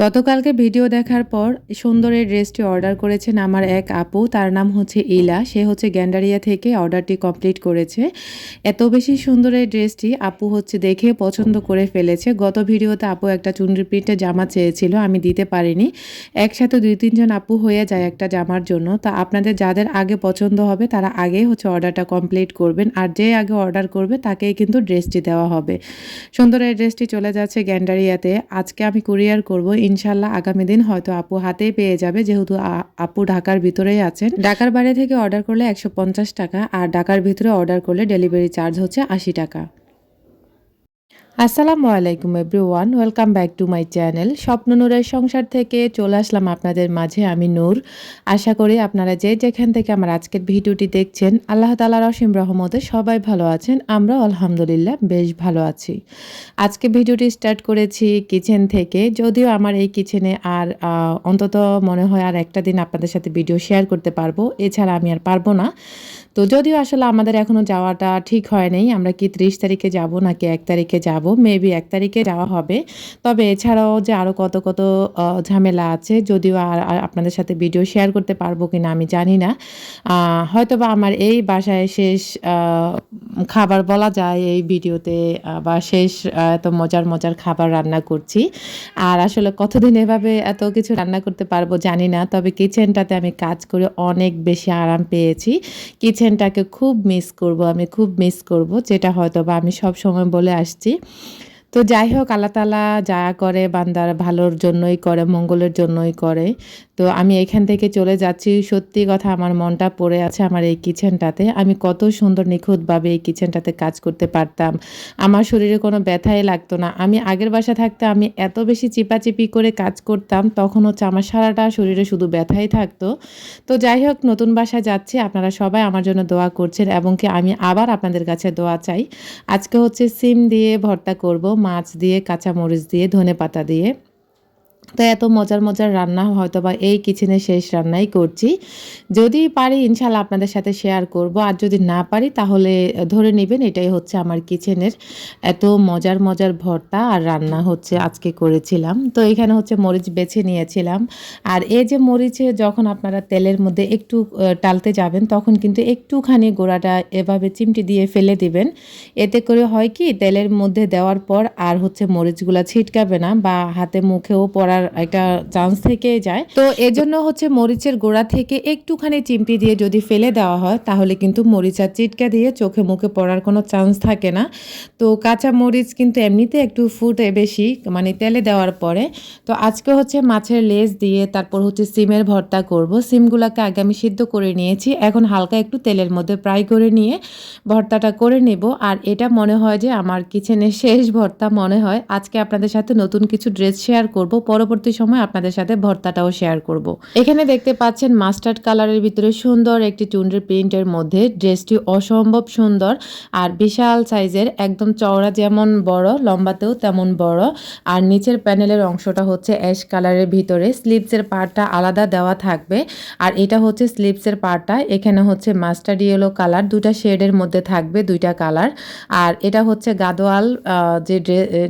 গতকালকে ভিডিও দেখার পর সুন্দর এই ড্রেসটি অর্ডার করেছেন আমার এক আপু। তার নাম হচ্ছে ইলা। সে হচ্ছে গ্যান্ডারিয়া থেকে অর্ডারটি কমপ্লিট করেছে। এত বেশি সুন্দর এই ড্রেসটি আপু হচ্ছে দেখে পছন্দ করে ফেলেছে। গত ভিডিওতে আপু একটা চুনরি প্রিন্টের জামা চেয়েছিল, আমি দিতে পারিনি। একসাথে দুই, তিনজন আপু হয়ে যায় একটা জামার জন্য। তা আপনাদের যাদের আগে পছন্দ হবে, তারা আগেই হচ্ছে অর্ডারটা কমপ্লিট করবেন। আর যে আগে অর্ডার করবে, তাকেই কিন্তু ড্রেসটি দেওয়া হবে। সুন্দর এই ড্রেসটি চলে যাচ্ছে গ্যান্ডারিয়াতে। আজকে আমি কুরিয়ার করব। ইনশাল্লাহ আগামী দিন হয়তো আপু হাতে পেয়ে যাবে, যেহেতু আপু ঢাকার ভিতরেই আছেন। ঢাকার বাইরে থেকে অর্ডার করলে একশো পঞ্চাশ টাকা আর ঢাকার ভিতরে অর্ডার করলে ডেলিভারি চার্জ হচ্ছে আশি টাকা। আসসালামু আলাইকুম everyone, welcome back to my channel. স্বপ্ন নূরের সংসার থেকে চলে আসলাম আপনাদের মাঝে, আমি নূর। আশা করি আপনারা যে যেখান থেকে আমার আজকের ভিডিওটি দেখছেন, আল্লাহ তালার অসীম রহমতে সবাই ভালো আছেন আমরা আলহামদুলিল্লাহ বেশ ভালো আছি। আজকে ভিডিওটি স্টার্ট করেছি কিচেন থেকে, যদিও আমার এই কিচেনে আর অন্তত মনে হয় আর একটা দিন আপনাদের সাথে ভিডিও শেয়ার করতে পারব, এছাড়া আমি আর পারব না। তো যদিও আসলে আমাদের এখনও যাওয়াটা ঠিক হয় নাই আমরা কি ত্রিশ তারিখে যাব নাকি এক তারিখে যাব মেবি এক তারিখে যাওয়া হবে। তবে এছাড়াও যে আরও কত কত ঝামেলা আছে যদিও আর আপনাদের সাথে ভিডিও শেয়ার করতে পারব কিনা আমি জানি না। আহ, হয়তোবা আমার এই বাসায় শেষ খাবার বলা যায় এই ভিডিওতে বা শেষ এত মজার মজার খাবার রান্না করছি। আর আসলে কতদিন এভাবে এত কিছু রান্না করতে পারব জানি না তবে কিচেনটাতে আমি কাজ করে অনেক বেশি আরাম পেয়েছি। কিচেনটাকে খুব মিস করব, আমি খুব মিস করব, যেটা হয়তো বা আমি সব সময় বলে আসছি। তো যাই হোক, আল্লাহ তালা যা করে বান্দার ভালোর জন্যই করে, মঙ্গলের জন্যই করে। তো আমি এখান থেকে চলে যাচ্ছি। সত্যি কথা আমার মনটা পড়ে আছে আমার এই কিচেনটাতে। আমি কত সুন্দর নিখুঁতভাবে এই কিচেনটাতে কাজ করতে পারতাম। আমার শরীরে কোনো ব্যথাই লাগতো না। আমি আগের বাসা থাকতে আমি এত বেশি চিপাচিপি করে কাজ করতাম, তখন হচ্ছে আমার সারাটা শরীরে শুধু ব্যথাই থাকতো। তো যাই হোক, নতুন বাসায় যাচ্ছি। আপনারা সবাই আমার জন্য দোয়া করছেন এবং কি আমি আবার আপনাদের কাছে দোয়া চাই। আজকে হচ্ছে সিম দিয়ে ভর্তা করব। মাছ দিয়ে কাঁচামরিচ দিয়ে ধনে পাতা দিয়ে তো এত মজার মজার রান্না হয়তো বা এই কিচেনে শেষ রান্নাই করছি। যদি পারি ইনশাল্লাহ আপনাদের সাথে শেয়ার করব। আর যদি না পারি, তাহলে ধরে নেবেন এটাই হচ্ছে আমার কিচেনের এত মজার মজার ভর্তা আর রান্না হচ্ছে আজকে করেছিলাম। তো এখানে হচ্ছে মরিচ বেছে নিয়েছিলাম। আর এই যে মরিচে যখন আপনারা তেলের মধ্যে একটু টালতে যাবেন, তখন কিন্তু একটুখানি গোড়াটা এভাবে চিমটি দিয়ে ফেলে দিবেন। এতে করে হয় কি, তেলের মধ্যে দেওয়ার পর আর হচ্ছে মরিচগুলা ছিটকাবে না বা হাতে মুখেও পড়ার একটা চান্স থেকে যায়। তো এজন্য হচ্ছে মরিচের গোড়া থেকে একটুখানি চিমটি দিয়ে যদি ফেলে দেওয়া হয়, তাহলে কিন্তু মরিচ আর চিটকা দিয়ে চোখে মুখে পড়ার কোনো চান্স থাকে না। তো কাঁচা মরিচ কিন্তু এমনিতে একটু ফুটে বেশি মানে তেলে দেওয়ার পরে। তো আজকে হচ্ছে মাছের লেজ দিয়ে তারপর হচ্ছে সিমের ভর্তা করব। সিমগুলোকে আগে আমি সিদ্ধ করে নিয়েছি, এখন হালকা একটু তেলের মধ্যে ফ্রাই করে নিয়ে ভর্তাটা করে নেব। আর এটা মনে হয় যে আমার কিচেনের শেষ ভর্তা মনে হয়। আজকে আপনাদের সাথে নতুন কিছু ড্রেস শেয়ার করব। পরবর্তী সময় আপনাদের সাথে ভর্তাটাও শেয়ার করব। এখানে দেখতে পাচ্ছেন মাস্টার্ড কালারের ভিতরে সুন্দর একটি টুন্ডের প্রিন্টের মধ্যে ড্রেসটি অসম্ভব সুন্দর আর বিশাল সাইজের একদম চওড়া যেমন বড়, লম্বাতেও তেমন বড়। আর নিচের প্যানেলের অংশটা হচ্ছে অ্যাশ কালারের ভিতরে। স্লিপসের পার্টটা আলাদা দেওয়া থাকবে। আর এটা হচ্ছে স্লিপসের পার্টটা এখানে হচ্ছে মাস্টার্ড ইয়েলো কালার দুটা শেডের মধ্যে থাকবে দুইটা কালার আর এটা হচ্ছে গাদোয়াল যে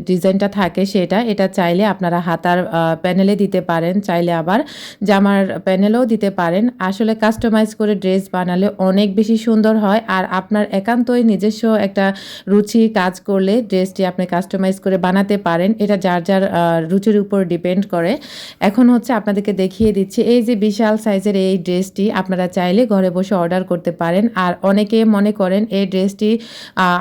ডিজাইনটা থাকে সেটা, এটা চাইলে আপনারা হাতার প্যানেলে দিতে পারেন, চাইলে আবার জামার প্যানেলেও দিতে পারেন। আসলে কাস্টমাইজ করে ড্রেস বানালে অনেক বেশি সুন্দর হয় আর আপনার একান্তই নিজস্ব একটা রুচি কাজ করলে ড্রেসটি আপনি কাস্টমাইজ করে বানাতে পারেন। এটা যার যার রুচির উপর ডিপেন্ড করে। এখন হচ্ছে আপনাদেরকে দেখিয়ে দিচ্ছি, এই যে বিশাল সাইজের এই ড্রেসটি আপনারা চাইলে ঘরে বসে অর্ডার করতে পারেন। আর অনেকে মনে করেন এই ড্রেসটি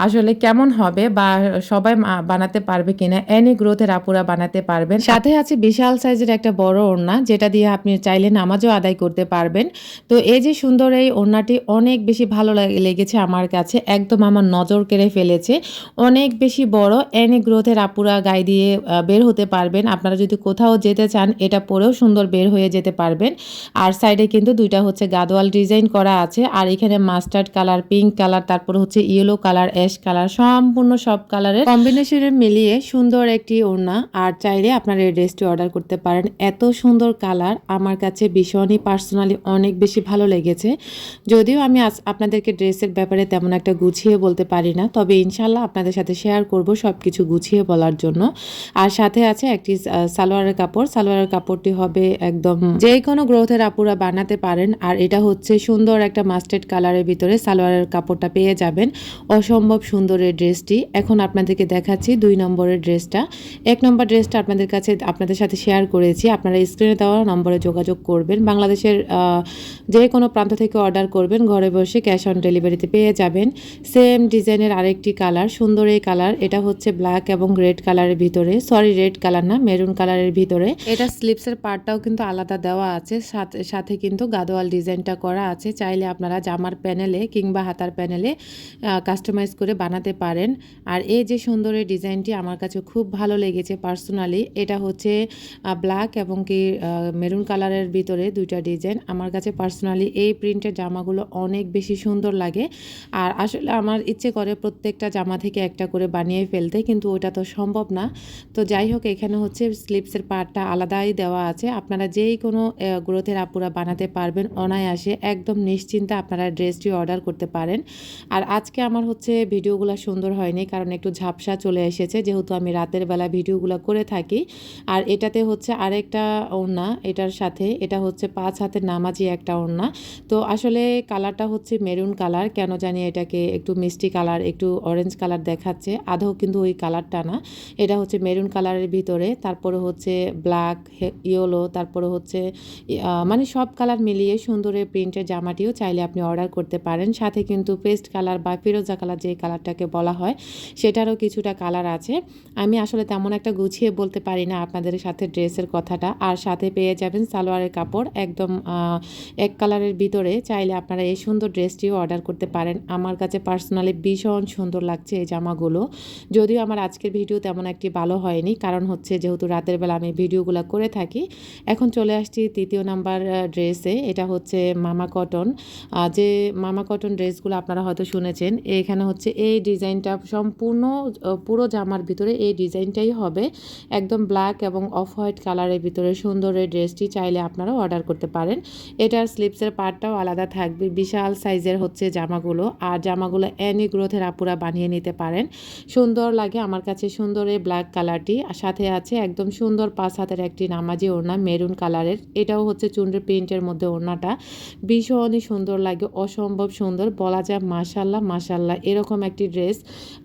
আসলে কেমন হবে বা সবাই বানাতে পারবে কিনা এনি গ্রোথের আপুরা বানাতে পারবেন। সাথে আছে বিশাল সাইজের একটা বড় ওড়না, যেটা দিয়ে আপনি চাইলে নামাজও আদায় করতে পারবেন। তো এই যে সুন্দর এই ওড়নাটি অনেক বেশি ভালো লাগে- লেগেছে আমার কাছে, একদম আমার নজর কেড়ে ফেলেছে। অনেক বেশি বড় এনে গ্রোথের আপুরা গায়ে দিয়ে বের হতে পারবেন। আপনারা যদি কোথাও যেতে চান, এটা পরেও সুন্দর বের হয়ে যেতে পারবেন। আর সাইডে কিন্তু দুইটা হচ্ছে গাদোয়াল ডিজাইন করা আছে, আর এখানে মাস্টার্ড কালার, পিঙ্ক কালার, তারপর হচ্ছে ইয়েলো কালার, অ্যাশ কালার, সম্পূর্ণ সব কালারের কম্বিনেশনে মিলিয়ে সুন্দর একটি ওড়না, আর চাইলে আপনার এই ড্রেসটি অর্ডার অর্ডার করতে পারেন। এত সুন্দর কালার আমার কাছে ভীষণই পার্সোনালি অনেক বেশি ভালো লেগেছে। যদিও আমি আপনাদেরকে ড্রেসের ব্যাপারে তেমন একটা গুছিয়ে বলতে পারি না, তবে ইনশাল্লাহ আপনাদের সাথে শেয়ার করব সব কিছু গুছিয়ে বলার জন্য। আর সাথে আছে একটি সালোয়ারের কাপড়। সালোয়ারের কাপড়টি হবে একদম যে কোনো গ্রোথের আপুরা বানাতে পারেন। আর এটা হচ্ছে সুন্দর একটা মাস্টার্ড কালারের ভিতরে সালোয়ারের কাপড়টা পেয়ে যাবেন। অসম্ভব সুন্দর এই ড্রেসটি। এখন আপনাদেরকে দেখাচ্ছি দুই নম্বরের ড্রেসটা। এক নম্বর ড্রেসটা আপনাদের কাছে, আপনাদের সাথে শেয়ার করেছি। আপনারা স্ক্রিনে দেওয়া নম্বরে যোগাযোগ করবেন। বাংলাদেশের যে কোনো প্রান্ত থেকে অর্ডার করবেন, ঘরে বসে ক্যাশ অন ডেলিভারিতে পেয়ে যাবেন। সেম ডিজাইনের আরেকটি কালার সুন্দর এই কালার এটা হচ্ছে ব্ল্যাক এবং রেড কালারের ভিতরে। সরি রেড কালার না মেরুন কালারের ভিতরে। এটা স্লিপসের পার্টটাও কিন্তু আলাদা দেওয়া আছে। সাথে সাথে কিন্তু গাদোয়াল ডিজাইনটা করা আছে। চাইলে আপনারা জামার প্যানেলে কিংবা হাতার প্যানেলে কাস্টমাইজ করে বানাতে পারেন। আর এই যে সুন্দর এই ডিজাইনটি আমার কাছে খুব ভালো লেগেছে পার্সোনালি এটা হচ্ছে ব্ল্যাক এবং কি মেরুন কালারের ভিতরে দুইটা ডিজাইন আমার কাছে পার্সোনালি এই প্রিন্টের জামাগুলো অনেক বেশি সুন্দর লাগে। আর আসলে আমার ইচ্ছে করে প্রত্যেকটা জামা থেকে একটা করে বানিয়ে ফেলতে, কিন্তু ওটা তো সম্ভব না। তো যাই হোক, এখানে হচ্ছে স্লিপসের পার্টটা আলাদাই দেওয়া আছে। আপনারা যেই কোনো গ্রোথের আপুরা বানাতে পারবেন অনায়াসে, একদম নিশ্চিন্তে আপনারা ড্রেসটি অর্ডার করতে পারেন। আর আজকে আমার হচ্ছে ভিডিওগুলো সুন্দর হয়নি, কারণ একটু ঝাপসা চলে এসেছে, যেহেতু আমি রাতের বেলা ভিডিওগুলো করে থাকি। আর এটাতে হচ্ছে আরেকটা ওড়না এটার সাথে। এটা হচ্ছে পাঁচ হাতের নামাজি একটা ওড়না। তো আসলে কালারটা হচ্ছে মেরুন কালার। কেন জানি এটাকে একটু মিষ্টি কালার, একটু অরেঞ্জ কালার দেখাচ্ছে। আদৌ কিন্তু ওই কালারটা না। এটা হচ্ছে মেরুন কালারের ভিতরে। তারপরে হচ্ছে ব্ল্যাক ইয়েলো তারপরে হচ্ছে মানে সব কালার মিলিয়ে সুন্দর এই প্রিন্টের জামাটিও চাইলে আপনি অর্ডার করতে পারেন। সাথে কিন্তু পেস্ট কালার বা ফিরোজা কালার যে কালারটাকে বলা হয়, সেটারও কিছুটা কালার আছে। আমি আসলে তেমন একটা গুছিয়ে বলতে পারি না আপনাদের সাথে। ড্রেসের কথাটা। আর সাথে পেয়ে যাবেন সালোয়ারের কাপড়। একদম এক কালারের ভিতরে চাইলে আপনারা এই সুন্দর ড্রেসটিও অর্ডার করতে পারেন। আমার কাছে পার্সোনালি ভীষণ সুন্দর লাগছে এই জামাগুলো। যদিও আমার আজকের ভিডিও তেমন একটি ভালো হয়নি। কারণ হচ্ছে যেহেতু রাতের বেলা আমি ভিডিওগুলো করে থাকি। এখন চলে আসছি তৃতীয় নাম্বার ড্রেসে। এটা হচ্ছে মামা কটন। যে মামা কটন ড্রেসগুলো আপনারা হয়তো শুনেছেন, এখানে হচ্ছে এই ডিজাইনটা সম্পূর্ণ পুরো জামার ভিতরে এই ডিজাইনটাই হবে। একদম ব্ল্যাক এবং অফ হোয়াইট কালারের ভিতরে সুন্দর এই ড্রেসটি চাইলে আপনারাও অর্ডার করতে পারেন। এটার স্লিপসের পার্টটাও আলাদা থাকবে। বিশাল সাইজের হচ্ছে জামাগুলো। আর জামাগুলো অ্যানি গ্রোথের আপুরা বানিয়ে নিতে পারেন। সুন্দর লাগে আমার কাছে সুন্দর এই ব্ল্যাক কালারটি। আর সাথে আছে একদম সুন্দর পাঁচ হাতের একটি নামাজি ওড়না, মেরুন কালারের। এটাও হচ্ছে চুনরি প্রিন্টের মধ্যে ওড়নাটা। ভীষণই সুন্দর লাগে, অসম্ভব সুন্দর। বলা যায় মাসাল্লাহ মাসাল্লাহ এরকম একটি ড্রেস।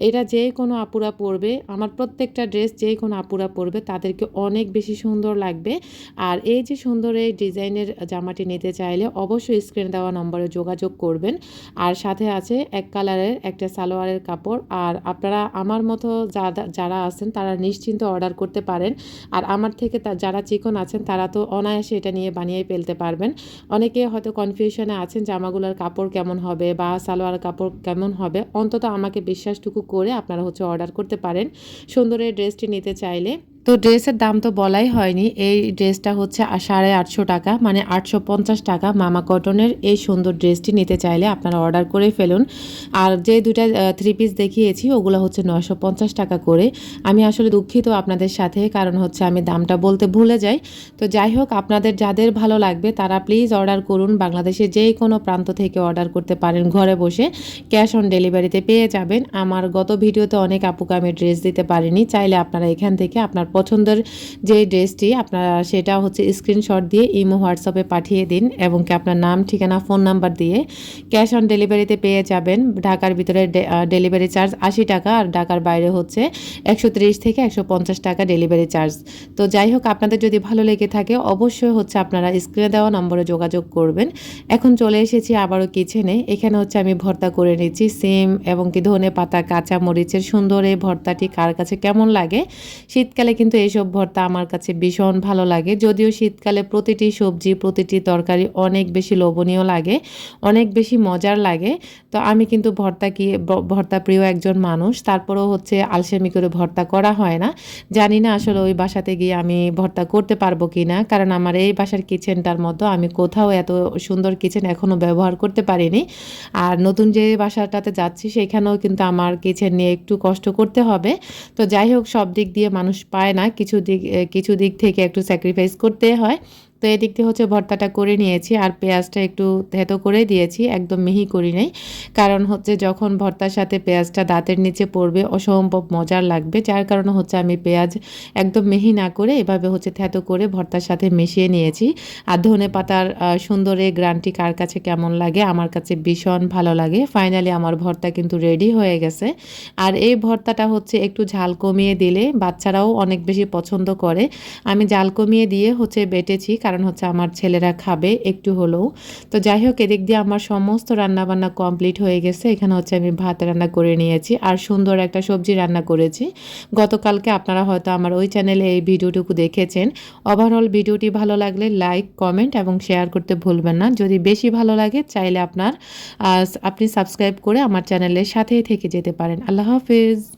এটা যে কোনো আপুরা পরবে। আমার প্রত্যেকটা ড্রেস যে কোনো আপুরা পরবে, তাদেরকে অনেক বেশি সুন্দর লাগবে। আর এই যে সুন্দর এই ডিজাইনের জামাটি নিতে চাইলে অবশ্যই স্ক্রিনে দেওয়া নম্বরে যোগাযোগ করবেন। আর সাথে আছে এক কালারের একটা সালোয়ারের কাপড়। আর আপনারা আমার মতো যারা- আছেন তারা নিশ্চিন্ত অর্ডার করতে পারেন। আর আমার থেকে যারা চিকন আছেন তারা তো অনায়াসে এটা নিয়ে বানিয়ে ফেলতে পারবেন। অনেকে হয়তো কনফিউশনে আছেন জামাগুলোর কাপড় কেমন হবে বা সালোয়ার কাপড় কেমন হবে। অন্তত আমাকে বিশ্বাসটুকু করে আপনারা হচ্ছে অর্ডার করতে পারেন। সুন্দরের ড্রেসটি নিতে চাইলে। তো ড্রেসের দাম তো বলাই হয়নি। এই ড্রেসটা হচ্ছে সাড়ে আটশো টাকা মানে আটশো পঞ্চাশ টাকা মামা কটনের। এই সুন্দর ড্রেসটি নিতে চাইলে আপনারা অর্ডার করে ফেলুন। আর যে দুইটা থ্রি পিস দেখিয়েছি, ওগুলো হচ্ছে নয়শো পঞ্চাশ টাকা করে। আমি আসলে দুঃখিত আপনাদের সাথে, কারণ হচ্ছে আমি দামটা বলতে ভুলে যাই। তো যাই হোক, আপনাদের যাদের ভালো লাগবে, তারা প্লিজ অর্ডার করুন। বাংলাদেশের যে কোনো প্রান্ত থেকে অর্ডার করতে পারেন ঘরে বসে। ক্যাশ অন ডেলিভারিতে পেয়ে যাবেন। আমার গত ভিডিওতে অনেক আপুকে আমি ড্রেস দিতে পারিনি। চাইলে আপনারা এখান থেকে আপনার পছন্দের যে ড্রেসটি, আপনারা সেটা হচ্ছে স্ক্রিনশট দিয়ে ইমো, হোয়াটসঅ্যাপে পাঠিয়ে দিন এবং কি আপনার নাম, ঠিকানা ফোন নাম্বার দিয়ে ক্যাশ অন ডেলিভারিতে পেয়ে যাবেন। ঢাকার ভিতরে ডেলিভারি চার্জ আশি টাকা আর ঢাকার বাইরে হচ্ছে একশো ত্রিশ থেকে একশো পঞ্চাশ টাকা ডেলিভারি চার্জ তো যাই হোক, আপনাদের যদি ভালো লেগে থাকে, অবশ্যই হচ্ছে আপনারা স্ক্রিনে দেওয়া নম্বরে যোগাযোগ করবেন। এখন চলে এসেছি আবারও কিচেনে এখানে হচ্ছে আমি ভর্তা করে নিচ্ছি, সিম এবং কি ধনে পাতা কাঁচা মরিচের সুন্দর এই ভর্তাটি, কার কাছে কেমন লাগে? শীতকালে কিন্তু এইসব ভর্তা আমার কাছে ভীষণ ভালো লাগে। যদিও শীতকালে প্রতিটি সবজি, প্রতিটি তরকারি অনেক বেশি লোভনীয় লাগে, অনেক বেশি মজার লাগে। তো আমি কিন্তু ভর্তা কি ভর্তা প্রিয় একজন মানুষ, তারপরেও হচ্ছে আলসেমি করে ভর্তা করা হয় না। জানি না আসলে ওই বাসাতে গিয়ে আমি ভর্তা করতে পারব কি না কারণ আমার এই বাসার কিচেনটার মতো আমি কোথাও এত সুন্দর কিচেন এখনও ব্যবহার করতে পারিনি। আর নতুন যে বাসাটাতে যাচ্ছি, সেখানেও কিন্তু আমার কিচেন নিয়ে একটু কষ্ট করতে হবে। তো যাই হোক, সব দিক দিয়ে মানুষ পায় হয় না। কিছু দিক কিছু দিক থেকে একটু স্যাক্রিফাইস করতে হয়। এদিক দিয়ে হচ্ছে ভর্তাটা করে নিয়েছি আর পেঁয়াজটা একটু থেতো করে দিয়েছি, একদম মিহি করি নাই। কারণ হচ্ছে যখন ভর্তার সাথে পেঁয়াজটা দাঁতের নিচে পড়বে, অসম্ভব মজার লাগবে। যার কারণে হচ্ছে আমি পেঁয়াজ একদম মিহি না করে এভাবে হচ্ছে থেতো করে ভর্তার সাথে মিশিয়ে নিয়েছি। আর ধনে পাতার সুন্দর গ্রানটি কার কাছে কেমন লাগে, আমার কাছে ভীষণ ভালো লাগে। ফাইনালি আমার ভর্তা কিন্তু রেডি হয়ে গেছে। আর এই ভর্তাটা হচ্ছে একটু ঝাল কমিয়ে দিলে বাচ্চারাও অনেক বেশি পছন্দ করে। আমি ঝাল কমিয়ে দিয়ে হচ্ছে বেটেছি, কারণ হচ্ছে আমার ছেলেরা খাবে একটু হলেও। তো যাই হোক, এদিক দিয়ে আমার সমস্ত রান্নাবান্না কমপ্লিট হয়ে গেছে। এখানে হচ্ছে আমি ভাত রান্না করে নিয়েছি আর সুন্দর একটা সবজি রান্না করেছি। গতকালকে আপনারা হয়তো আমার ওই চ্যানেলে এই ভিডিওটুকু দেখেছেন। ওভারঅল ভিডিওটি ভালো লাগলে লাইক, কমেন্ট এবং শেয়ার করতে ভুলবেন না। যদি বেশি ভালো লাগে, চাইলে আপনার আপনি সাবস্ক্রাইব করে আমার চ্যানেলের সাথেই থেকে যেতে পারেন। আল্লাহ হাফিজ।